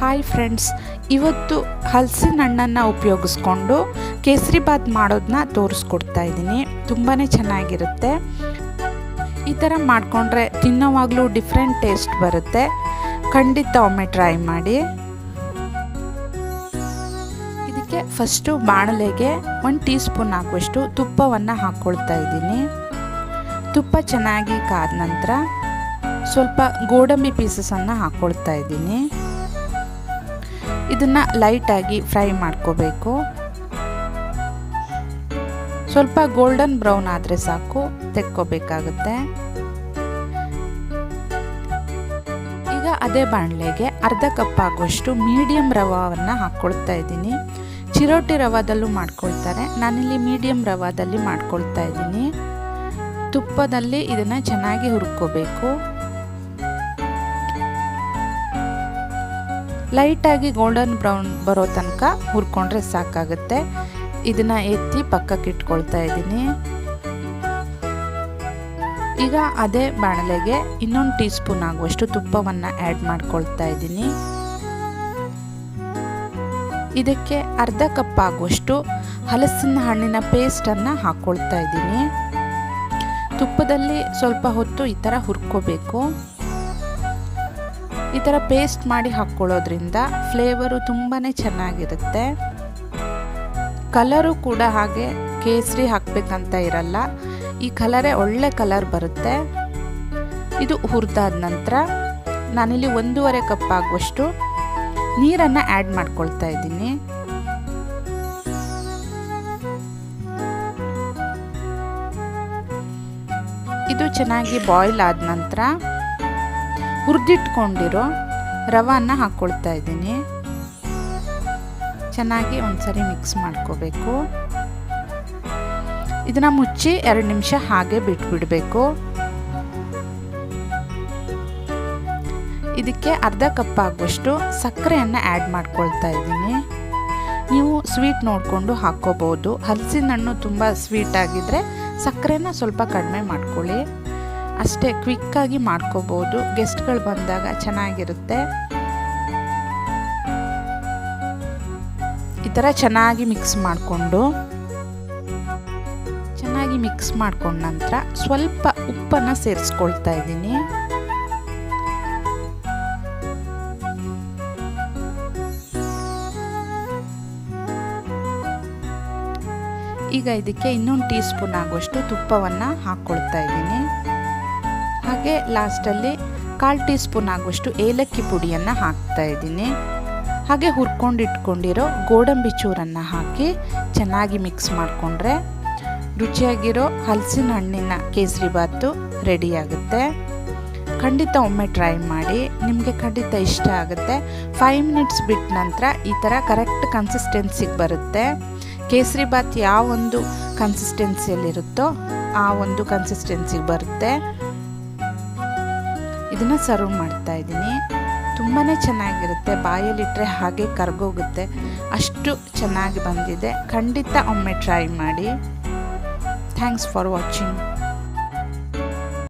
Hi friends ಇವತ್ತು ಹಲಸಿನ ಹಣ್ಣನ್ನು ಉಪಯೋಗಿಸ್ಕೊಂಡು ಕೇಸರಿ ಬಾತ್ ಮಾಡೋದನ್ನ ತೋರಿಸ್ಕೊಡ್ತಾ ಇದ್ದೀನಿ. ತುಂಬಾ ಚೆನ್ನಾಗಿರುತ್ತೆ. ಈ ಥರ ಮಾಡಿಕೊಂಡ್ರೆ ತಿನ್ನೋವಾಗಲೂ ಡಿಫ್ರೆಂಟ್ ಟೇಸ್ಟ್ ಬರುತ್ತೆ. ಖಂಡಿತ ಒಮ್ಮೆ ಟ್ರೈ ಮಾಡಿ. ಇದಕ್ಕೆ ಫಸ್ಟು ಬಾಣಲೆಗೆ ಒಂದು ಟೀ ಸ್ಪೂನ್ ಹಾಕುವಷ್ಟು ತುಪ್ಪವನ್ನು ಹಾಕ್ಕೊಳ್ತಾ ಇದ್ದೀನಿ. ತುಪ್ಪ ಚೆನ್ನಾಗಿ ಕಾದ ನಂತರ ಸ್ವಲ್ಪ ಗೋಡಂಬಿ ಪೀಸಸನ್ನು ಹಾಕ್ಕೊಳ್ತಾ ಇದ್ದೀನಿ. ಇದನ್ನು ಲೈಟಾಗಿ ಫ್ರೈ ಮಾಡ್ಕೋಬೇಕು. ಸ್ವಲ್ಪ ಗೋಲ್ಡನ್ ಬ್ರೌನ್ ಆದರೆ ಸಾಕು, ತೆಕ್ಕೋಬೇಕಾಗುತ್ತೆ. ಈಗ ಅದೇ ಬಾಣಲೆಗೆ ಅರ್ಧ ಕಪ್ ಆಗುವಷ್ಟು ಮೀಡಿಯಂ ರವಾವನ್ನು ಹಾಕ್ಕೊಳ್ತಾ ಇದ್ದೀನಿ. ಚಿರೋಟಿ ರವಾದಲ್ಲೂ ಮಾಡ್ಕೊಳ್ತಾರೆ. ನಾನಿಲ್ಲಿ ಮೀಡಿಯಂ ರವಾದಲ್ಲಿ ಮಾಡ್ಕೊಳ್ತಾ ಇದ್ದೀನಿ. ತುಪ್ಪದಲ್ಲಿ ಇದನ್ನು ಚೆನ್ನಾಗಿ ಹುರ್ಕೋಬೇಕು. ಲೈಟಾಗಿ ಗೋಲ್ಡನ್ ಬ್ರೌನ್ ಬರೋ ತನಕ ಹುರ್ಕೊಂಡ್ರೆ ಸಾಕಾಗುತ್ತೆ. ಇದನ್ನು ಎತ್ತಿ ಪಕ್ಕಕ್ಕೆ ಇಟ್ಕೊಳ್ತಾ ಇದ್ದೀನಿ. ಈಗ ಅದೇ ಬಾಣಲೆಗೆ ಇನ್ನೊಂದು ಟೀ ಸ್ಪೂನ್ ಆಗುವಷ್ಟು ತುಪ್ಪವನ್ನು ಆ್ಯಡ್ ಮಾಡ್ಕೊಳ್ತಾ ಇದ್ದೀನಿ. ಇದಕ್ಕೆ ಅರ್ಧ ಕಪ್ ಆಗುವಷ್ಟು ಹಲಸಿನ ಹಣ್ಣಿನ ಪೇಸ್ಟನ್ನು ಹಾಕ್ಕೊಳ್ತಾ ಇದ್ದೀನಿ. ತುಪ್ಪದಲ್ಲಿ ಸ್ವಲ್ಪ ಹೊತ್ತು ಈ ಥರ ಹುರ್ಕೋಬೇಕು. ಈ ಥರ ಪೇಸ್ಟ್ ಮಾಡಿ ಹಾಕ್ಕೊಳ್ಳೋದ್ರಿಂದ ಫ್ಲೇವರು ತುಂಬಾ ಚೆನ್ನಾಗಿರುತ್ತೆ. ಕಲರು ಕೂಡ ಹಾಗೆ ಕೇಸರಿ ಹಾಕಬೇಕಂತ ಇರಲ್ಲ. ಈ ಕಲರೇ ಒಳ್ಳೆ ಕಲರ್ ಬರುತ್ತೆ. ಇದು ಹುರಿದಾದ ನಂತರ ನಾನಿಲ್ಲಿ ಒಂದೂವರೆ ಕಪ್ ಆಗುವಷ್ಟು ನೀರನ್ನು ಆ್ಯಡ್ ಮಾಡ್ಕೊಳ್ತಾ ಇದ್ದೀನಿ. ಇದು ಚೆನ್ನಾಗಿ ಬಾಯ್ಲ್ ಆದ ನಂತರ ಹುರಿದಿಟ್ಕೊಂಡಿರೋ ರವಾನ ಹಾಕ್ಕೊಳ್ತಾ ಇದ್ದೀನಿ. ಚೆನ್ನಾಗಿ ಒಂದ್ಸರಿ ಮಿಕ್ಸ್ ಮಾಡ್ಕೋಬೇಕು. ಇದನ್ನು ಮುಚ್ಚಿ ಎರಡು ನಿಮಿಷ ಹಾಗೆ ಬಿಟ್ಬಿಡಬೇಕು. ಇದಕ್ಕೆ ಅರ್ಧ ಕಪ್ ಆಗುವಷ್ಟು ಸಕ್ಕರೆಯನ್ನು ಆ್ಯಡ್ ಮಾಡ್ಕೊಳ್ತಾ ಇದ್ದೀನಿ. ನೀವು ಸ್ವೀಟ್ ನೋಡಿಕೊಂಡು ಹಾಕ್ಕೋಬೋದು ಹಲಸಿನ ಹಣ್ಣು ತುಂಬ ಸ್ವೀಟ್ ಆಗಿದ್ದರೆ ಸಕ್ಕರೆನ ಸ್ವಲ್ಪ ಕಡಿಮೆ ಮಾಡ್ಕೊಳ್ಳಿ. ಅಷ್ಟೇ ಕ್ವಿಕ್ಕಾಗಿ ಮಾಡ್ಕೋಬೋದು. ಗೆಸ್ಟ್ಗಳು ಬಂದಾಗ ಚೆನ್ನಾಗಿರುತ್ತೆ. ಈ ಥರ ಚೆನ್ನಾಗಿ ಮಿಕ್ಸ್ ಮಾಡಿಕೊಂಡು, ಚೆನ್ನಾಗಿ ಮಿಕ್ಸ್ ಮಾಡ್ಕೊಂಡ ನಂತರ ಸ್ವಲ್ಪ ಉಪ್ಪನ್ನು ಸೇರಿಸ್ಕೊಳ್ತಾ ಇದ್ದೀನಿ. ಈಗ ಇದಕ್ಕೆ ಇನ್ನೊಂದು ಟೀ ಸ್ಪೂನ್ ಆಗುವಷ್ಟು ತುಪ್ಪವನ್ನು ಹಾಕ್ಕೊಳ್ತಾ ಇದ್ದೀನಿ. ಹಾಗೆ ಲಾಸ್ಟಲ್ಲಿ ಕಾಲು ಟೀ ಸ್ಪೂನ್ ಆಗುವಷ್ಟು ಏಲಕ್ಕಿ ಪುಡಿಯನ್ನು ಹಾಕ್ತಾ ಇದ್ದೀನಿ. ಹಾಗೆ ಹುರ್ಕೊಂಡಿಟ್ಕೊಂಡಿರೋ ಗೋಡಂಬಿ ಚೂರನ್ನು ಹಾಕಿ ಚೆನ್ನಾಗಿ ಮಿಕ್ಸ್ ಮಾಡಿಕೊಂಡ್ರೆ ರುಚಿಯಾಗಿರೋ ಹಲಸಿನ ಹಣ್ಣಿನ ಕೇಸರಿ ಬಾತು ರೆಡಿಯಾಗುತ್ತೆ ಖಂಡಿತ ಒಮ್ಮೆ ಟ್ರೈ ಮಾಡಿ, ನಿಮಗೆ ಖಂಡಿತ ಇಷ್ಟ ಆಗುತ್ತೆ. ಫೈವ್ ಮಿನಿಟ್ಸ್ ಬಿಟ್ಟ ನಂತರ ಈ ಥರ ಕರೆಕ್ಟ್ ಕನ್ಸಿಸ್ಟೆನ್ಸಿಗೆ ಬರುತ್ತೆ. ಕೇಸರಿ ಬಾತ್ ಯಾವ ಒಂದು ಕನ್ಸಿಸ್ಟೆನ್ಸಿಯಲ್ಲಿರುತ್ತೋ ಆ ಒಂದು ಕನ್ಸಿಸ್ಟೆನ್ಸಿಗೆ ಬರುತ್ತೆ. ಇದನ್ನು ಸರ್ವ್ ಮಾಡ್ತಾ ಇದ್ದೀನಿ. ತುಂಬಾ ಚೆನ್ನಾಗಿರುತ್ತೆ. ಬಾಯಲ್ಲಿಟ್ಟರೆ ಹಾಗೆ ಕರ್ಗೋಗುತ್ತೆ. ಅಷ್ಟು ಚೆನ್ನಾಗಿ ಬಂದಿದೆ. ಖಂಡಿತ ಒಮ್ಮೆ ಟ್ರೈ ಮಾಡಿ. Thanks for watching.